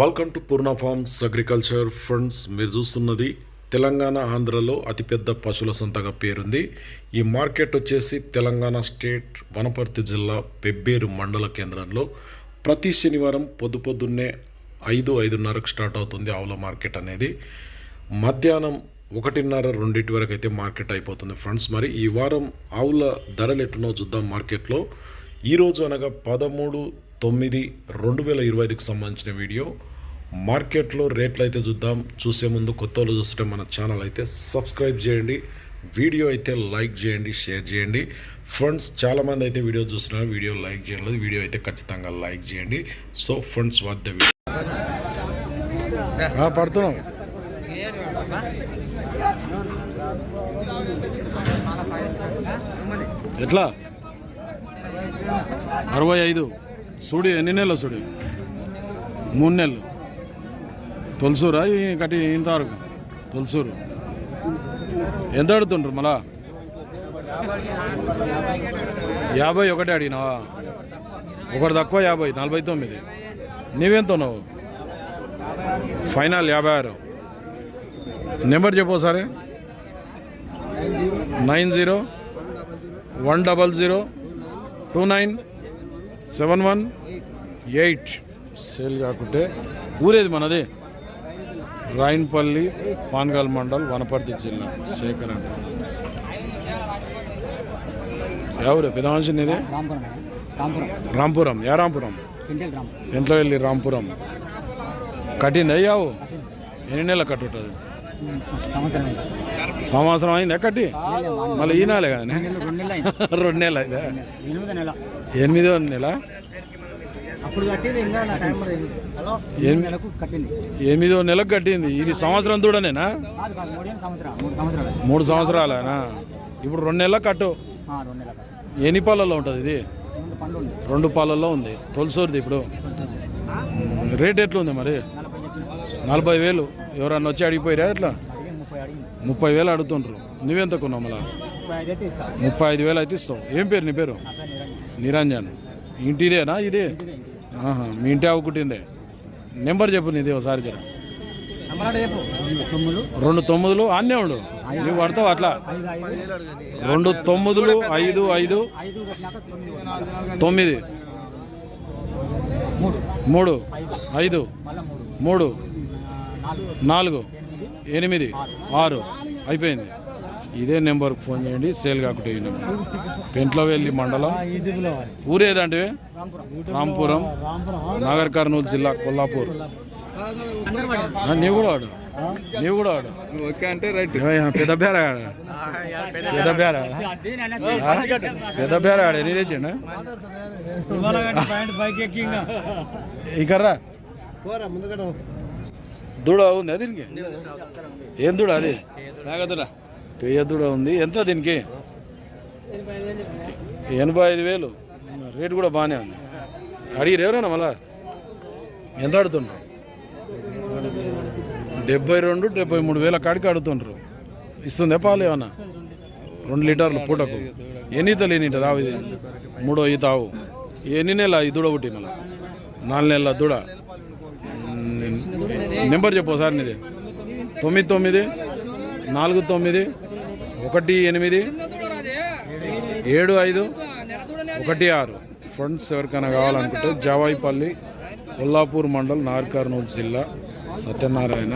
Welcome to Purna farms agriculture funds మీరు చూస్తున్నది తెలంగాణ ఆంధ్రలో అతిపెద్ద పశువుల సంతగా పేరుంది. ఈ మార్కెట్ వచ్చేసి తెలంగాణ స్టేట్ వనపర్తి జిల్లా పెబ్బేరు మండల కేంద్రంలో. ప్రతి శనివారం పొద్దు పొద్దున్నే ఐదు ఐదున్నరకు స్టార్ట్ అవుతుంది ఆవుల మార్కెట్ అనేది. మధ్యాహ్నం ఒకటిన్నర రెండింటి వరకు అయితే మార్కెట్ అయిపోతుంది ఫ్రెండ్స్. మరి ఈ వారం ఆవుల ధరలు ఎట్టునో చూద్దాం మార్కెట్లో. ఈరోజు అనగా పదమూడు తొమ్మిది రెండు వేల ఇరవై ఐదుకు సంబంధించిన వీడియో. మార్కెట్లో రేట్లు అయితే చూద్దాం. చూసే ముందు కొత్త వాళ్ళు చూస్తుంటే మన ఛానల్ అయితే సబ్స్క్రైబ్ చేయండి. వీడియో అయితే లైక్ చేయండి షేర్ చేయండి. ఫ్రెండ్స్ చాలామంది అయితే వీడియో చూస్తున్నారు. వీడియో లైక్ చేయలేదు. వీడియో అయితే ఖచ్చితంగా లైక్ చేయండి. సో ఫ్రెండ్స్ వద్ద ద వీడియో. పడుతున్నాం. ఎట్లా? అరవై ఐదు. సూడి ఎన్ని నెలలు సూడి? మూడు నెలలు. తొలసూరా ఈ కటి ఇంతవరకు? తొలసూరు. ఎంత అడుగుతుండ్రు మళ్ళా? యాభై ఒకటి అడిగినావా? ఒకటి తక్కువ యాభై నలభై తొమ్మిది. నీవెంత ఉన్నావు? ఫైనల్ యాభై ఆరు. నెంబర్ చెప్పు సరే nine zero one double zero two nine. Seven one eight. Sale కాకుంటే ఊరేది మనది? రాయన్పల్లి పాన్గల్ మండల్ వనపర్తి జిల్లా శేఖర్ అంట ఎవరు పెద్ద మనిషి నీది? రాంపురం. యా రాంపురం? ఎంట్లో వెళ్ళి రాంపురం. కట్టింది? అయ్యావు ఎన్ని నెలలు కట్టుంటుంది? సంవత్సరం అయిందా కట్టి? మళ్ళీ ఈ నెలే కదా రెండు నెలలు అయింది? నెలలు ఎనిమిది నెల? ఎనిమిదో నెలకు కట్టింది. ఇది సంవత్సరం సంవత్సరం మూడు సంవత్సరాలు. మూడు సంవత్సరాలేనా? ఇప్పుడు రెండు నెలలకు కట్టు. నెలల ఎన్ని పాలల్లో ఉంటుంది ఇది? రెండు పాలల్లో ఉంది. తొలసూరిది ఇప్పుడు. రేట్ ఎట్లుంది మరి? నలభై వేలు. ఎవరన్నా వచ్చి అడిగిపోయారా ఎట్లా? ముప్పై వేలు అడుగుతుండ్రు. నువ్వెంత కొన్నావు మళ్ళా? ముప్పై ఐదు వేలు అయితే ఇస్తావు. ఏం పేరు నీ పేరు? నిరంజన్. ఇంటిదేనా ఇది? ఆహా, మీ ఇంటి ఆవుకుంటుందే నెంబర్ చెప్పు నీది ఒకసారి జర. రెండు తొమ్మిదిలు అన్నే ఉండు. నువ్వు పడతావు అట్లా. రెండు తొమ్మిదిలు ఐదు ఐదు తొమ్మిది. మూడు. ఐదు. మూడు. నాలుగు. ఎనిమిది ఆరు. అయిపోయింది. ఇదే నెంబర్ ఫోన్ చేయండి సేల్ కాకుంటే ఈ నెంబర్ పెంట్లవెల్లి మండలం ఊరేదంటే? రాంపురం నాగర్ కర్నూలు జిల్లా కొల్లాపూర్. నీవు కూడా ఆడు. నీవు కూడా ఆడు. ఓకే అంటే రైట్ పెద్ద బేర ఆడ? పెద్ద బేర పెద్ద బేర ఆడ? ఎన్ని తెచ్చిండు? ఇకర్రా దూడ ఉంది దీనికి? ఏం దూడ అది? పేయ దూడ ఉంది. ఎంత దీనికి? ఎనభై ఐదు వేలు. రేటు కూడా బాగానే ఉంది. అడిగిరు ఎవరైనా మళ్ళా? ఎంత అడుగుతుండ్రు? డెబ్బై రెండు డెబ్బై మూడు వేల కాడికి అడుగుతుండ్రు. ఇస్తుందే పాలు ఏమన్నా? రెండు లీటర్లు పూటకు. ఎన్ని ఈతలు ఎన్ని ఆవు ఇది. మూడో ఈత ఆవు. ఎన్ని నెలల ఈ దూడ పుట్టి మళ్ళీ? నాలుగు నెలల దూడ. నెంబర్ చెప్పు ఒకసారి నీది. తొమ్మిది తొమ్మిది నాలుగు తొమ్మిది ఒకటి ఎనిమిది ఏడు ఐదు ఒకటి ఆరు. ఫ్రెండ్స్ ఎవరికైనా కావాలనుకుంటే జవాయిపల్లి కొల్లాపూర్ మండల్ నార్కర్నూలు జిల్లా సత్యనారాయణ.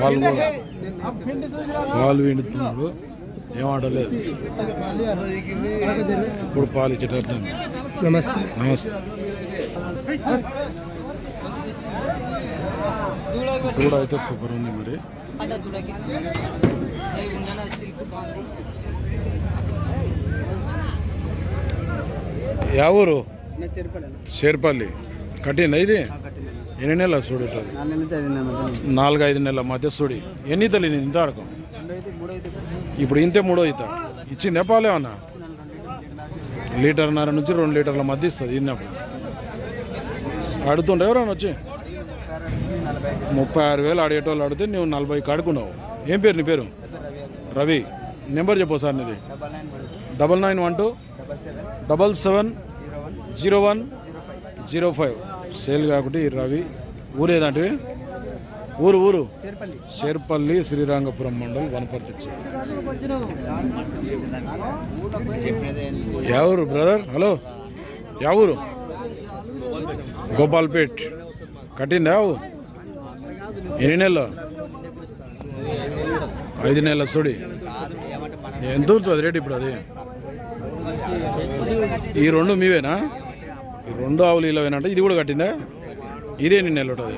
వాళ్ళు కూడా పాలు విండుతున్నాడు ఏమాటలేదు ఇప్పుడు పాలు ఇచ్చేటట్లు నమస్తే. నమస్తే. దూడ అయితే సూపర్ ఉంది మరి. యా ఊరు షేర్పల్లి కట్టిందా ఇది? ఎన్ని నెలల చూడు నాలుగు ఐదు నెలల మధ్య చూడి ఎన్ని తల్లి నేను ఇంతవరకు? ఇప్పుడు ఇంతే మూడో ఈత ఇచ్చిందే పాలేమన్నా లీటర్న్నర నుంచి రెండు లీటర్ల మధ్య ఇస్తుంది ఇన్నప్పుడు. అడుగుతుండ్రు ఎవరైనా వచ్చి? ముప్పై ఆరు వేలు అడిగేటోళ్ళు అడిగితే నువ్వు నలభై కడుకున్నావు. ఏం పేరు నీ పేరు? రవి. నెంబర్ చెప్పు సార్ నీది. Double nine one two double seven zero one zero five. Sale కాబట్టి ఈ రవి. ఊరు ఏదంటే? ఊరు ఊరు. శేర్పల్లి శ్రీరంగపురం మండల్ వనపర్తి ఎవరు బ్రదర్? హలో. ఎవరు గోపాల్పేట్. కట్టిందా ఎన్ని నెలలు? ఐదు నెలల సుడి ఎంత ఉంటుంది రేటు ఇప్పుడు అది? ఈ రెండు మీవేనా? ఈ రెండు ఆవులు ఇలావేనంటే ఇది కూడా కట్టిందా? ఇదే ఎన్ని నెలలు ఉంటుంది?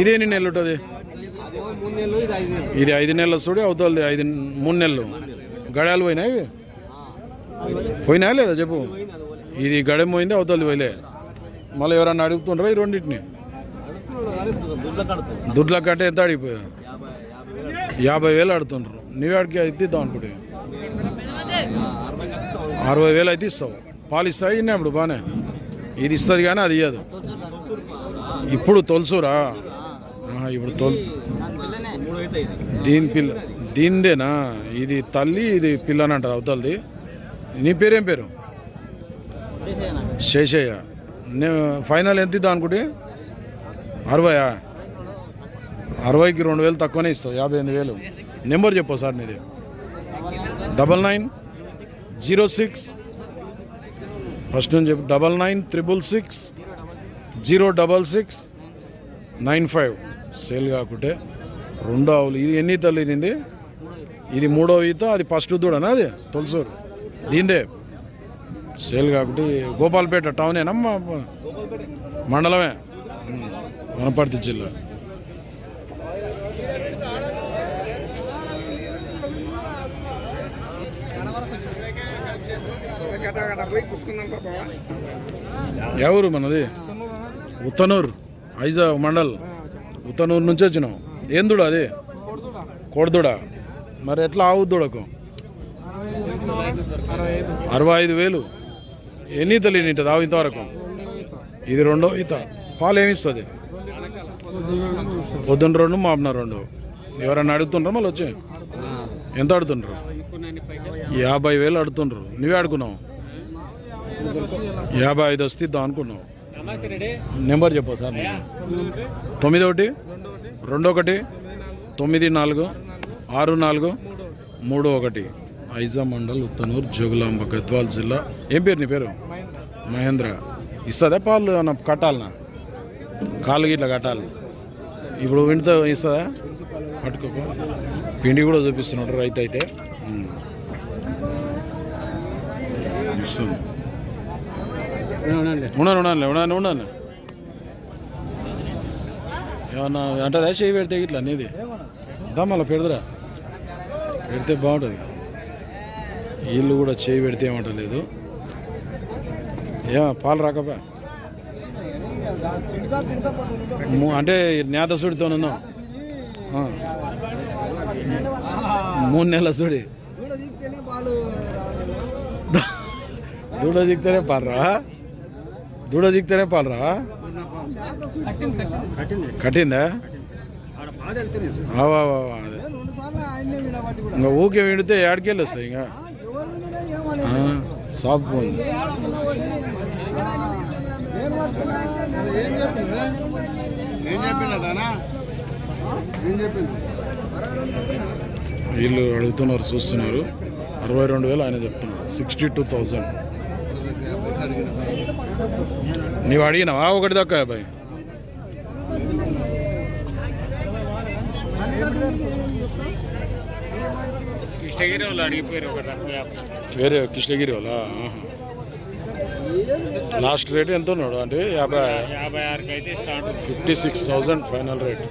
ఇదే ఎన్ని నెలలు ఉంటుంది? ఇది ఐదు నెలల సుడి అవుతుంది ఐదు మూడు నెలలు. గడాలు పోయినాయి పోయినా లేదా చెప్పు? ఇది గడెం పోయింది అవుతుంది పోయిలే. మళ్ళీ ఎవరన్నా అడుగుతుండ్రా ఈ రెండింటిని? దుడ్ల కట్టే ఎంత అడిగిపోయా యాభై వేలు ఆడుతుండ్రు. నువ్వు ఆడికి అయితే ఇద్దాం అనుకుంటే. అరవై వేలు అయితే ఇస్తావు. పాలు ఇస్తాయి ఇన్నా ఇప్పుడు బాగానే ఇది ఇస్తుంది కానీ అది ఇయ్యదు. ఇప్పుడు తొలుసురా. ఇప్పుడు తొల్ దీని పిల్ల దీనిదేనా? ఇది తల్లి ఇది పిల్ల అని అంటారు అవతలది. నీ పేరేం పేరు? శేషయ్య నేను ఫైనల్ ఎంత ఇద్దాం అనుకుంటే? అరవయా? అరవైకి రెండు వేలు తక్కువనే ఇస్తావు యాభై ఎనిమిది వేలు. నెంబర్ చెప్పు సార్ నీది. Double nine zero six. First నుంచి చెప్పు double nine triple six zero double six nine five. Sale కాకుంటే రెండో ఆవులు. ఇది ఎన్ని తల్లి నింది ఇది మూడో ఈత అది ఫస్ట్ దూడనా అది? తొలసూరు. దీందే సేల్ కాకుంటే గోపాల్పేట టౌనేనమ్మా మండలమే. వనపర్తి జిల్లా. ఎవరు మనది? ఉత్తనూరు ఐజా మండల్. ఉత్తనూరు నుంచి వచ్చినాం. ఏం దూడ అది? కోడదూడ. మరి ఎట్లా ఆవు దూడకు? అరవై ఐదు వేలు. ఎన్ని ఈతలు ఎన్ని ఆవు ఇంతవరకు? ఇది రెండో ఈత. పాలు ఏమిస్తుంది పొద్దున్న రెండు మాపున రెండు. ఎవరన్నా అడుగుతుండ్రా మళ్ళీ వచ్చి? ఎంత అడుగుతుండ్రు? యాభై వేలు అడుగుతుండ్రు. నువ్వే అడుగున్నావు యాభై ఐదు వస్తే ఇద్దాం అనుకున్నావు. నెంబర్ చెప్పు సార్. తొమ్మిది ఒకటి రెండు ఒకటి తొమ్మిది నాలుగు ఆరు నాలుగు మూడు ఒకటి. ఐజా మండల్ ఉత్తనూరు జోగులాంబ గద్వాల్ జిల్లా. ఏం పేరు నీ పేరు? మహేంద్ర. ఇస్తుందా పాలు ఏమన్నా కట్టాలనా? కాళ్ళు గిట్ల కట్టాలి. ఇప్పుడు వింటతో ఇస్తుందా? పట్టుకోకు పిండి కూడా చూపిస్తున్నాడు రైతు అయితే. ఇస్తుంది ఉన్నాను ఉన్నాను ఉండాలి ఉన్నాను ఏమన్నా అంటే చేయి పెడితే ఇట్లా నీది. దమ్మల మళ్ళీ పెడదురా. పెడితే బాగుంటుంది. వీళ్ళు కూడా చేయి పెడితే ఏమంటలేదు. ఏమో పాలు రాకపోయా అంటే నేత సుడితో ఉన్నాం. మూడు నెలల సుడి. దూడ దిక్తేనే పాలరా దూడ దిగుతానే పాలరా? కట్టిందా? ఆవా, అదే. ఇంకా ఊకే విడితే ఏడకెళ్ళి వస్తాయి ఇంకా? ఆ, షాప్ పోయింది. వీళ్ళు అడుగుతున్నారు చూస్తున్నారు. అరవై రెండు వేలు ఆయన చెప్తున్నారు. సిక్స్టీ టూ థౌజండ్ నీవు అడిగినావా? ఒకటి దక్క అబ్బాయి. కృష్ణగిరి వాళ్ళు అడిగిపోయారు ఒక వేరే కృష్ణగిరి వాళ్ళ లాస్ట్ రేట్ ఎంత ఉన్నాడు? అంటే యాభై యాభై ఆరుకి అయితే start fifty six thousand final rate.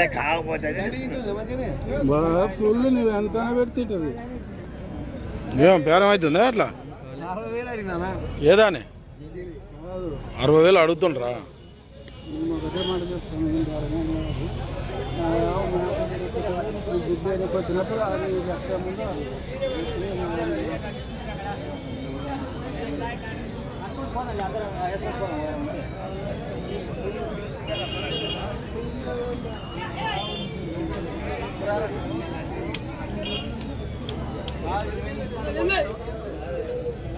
అరే కాకపోతే ఫుల్ నువ్వు ఎంత పెడుతుంటది ఏం బేరం అవుతుందా అట్లా? ఏదాని? అరవై వేలు అడుగుతుండ్రా. వచ్చినప్పుడు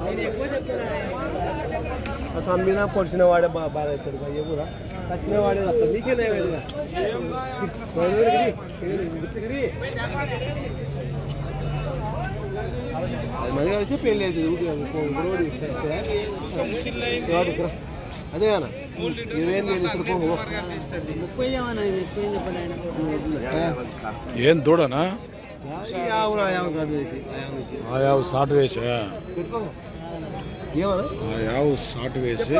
అది లెక్క పొడిచిన వాడే బాగా బాగా అవుతాడు బాగా కూడా చచ్చిన వాడే వస్తాడు నీకే లేవేదిగా అది కలిసి పెళ్ళి అవుతుంది అదే అన్న ఏం దూడనా? యావు సాటు వేసా. యావు సాటు వేసి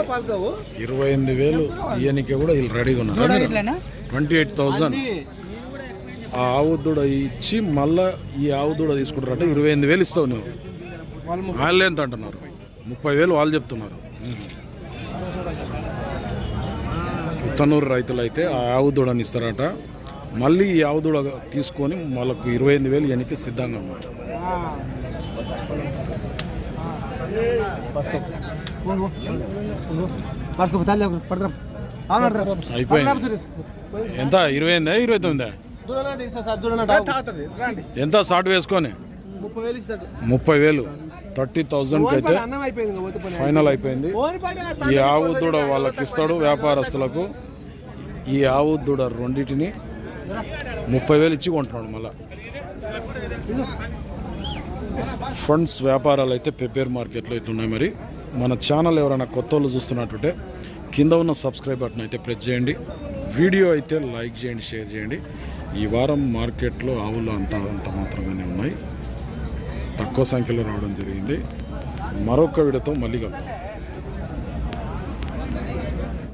ఇరవై ఎనిమిది వేలు ఇయ్యనికి కూడా వీళ్ళు రెడీగా ఉన్నారు. Twenty eight thousand. ఆ ఆవు దూడ ఇచ్చి మళ్ళా ఈ ఆవు దూడ తీసుకుంటారంటే. ఇరవై ఎనిమిది వేలు ఇస్తావు నువ్వు. వాళ్ళు ఎంత అంటున్నారు? ముప్పై వేలు వాళ్ళు చెప్తున్నారు. ఉత్తనూరు రైతులు అయితే ఆ ఆవు దూడని ఇస్తారట. మళ్ళీ ఈ ఆవు దూడ తీసుకొని వాళ్ళకు ఇరవై ఎనిమిది వేలు వెనక్కి సిద్ధంగా ఉన్నారు. అయిపోయింది. ఎంత? ఇరవై ఎనిమిదా? ఇరవై తొమ్మిదా? ఎంత సాటు వేసుకొని? ముప్పై వేలు. థర్టీ థౌజండ్కి అయితే ఫైనల్ అయిపోయింది. ఈ ఆవు దూడ వాళ్ళకి ఇస్తాడు వ్యాపారస్తులకు. ఈ ఆవు దూడ రెండింటిని ముప్పై వేలు ఇచ్చి కొంటున్నాడు మళ్ళా. ఫండ్స్ వ్యాపారాలు అయితే పెప్పేర్ మార్కెట్లో ఇట్లున్నాయి మరి. మన ఛానల్ ఎవరైనా కొత్త వాళ్ళు చూస్తున్నట్టుంటే కింద ఉన్న సబ్స్క్రైబ్ బటన్ అయితే ప్రెస్ చేయండి. వీడియో అయితే లైక్ చేయండి షేర్ చేయండి. ఈ వారం మార్కెట్లో ఆవులు అంత అంత మాత్రమే ఉన్నాయి. తక్కువ సంఖ్యలో రావడం జరిగింది. మరొక విడతో మళ్ళీ కలుద్దాం.